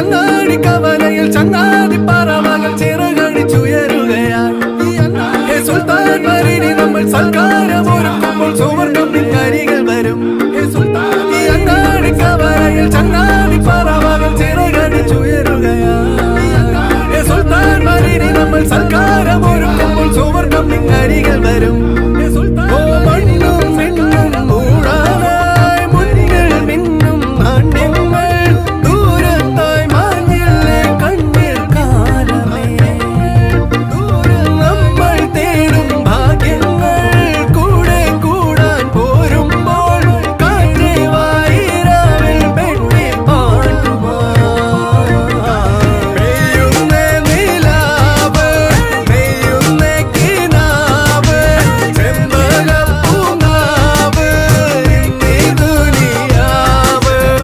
അങ്ങാടി കവലയിൽ ചങ്ങാതി പറവകൾ ചിറകടിച്ചുയരുകയാണ്. സുൽത്താൻ വരിനി നമ്മൾ സൽക്കാർ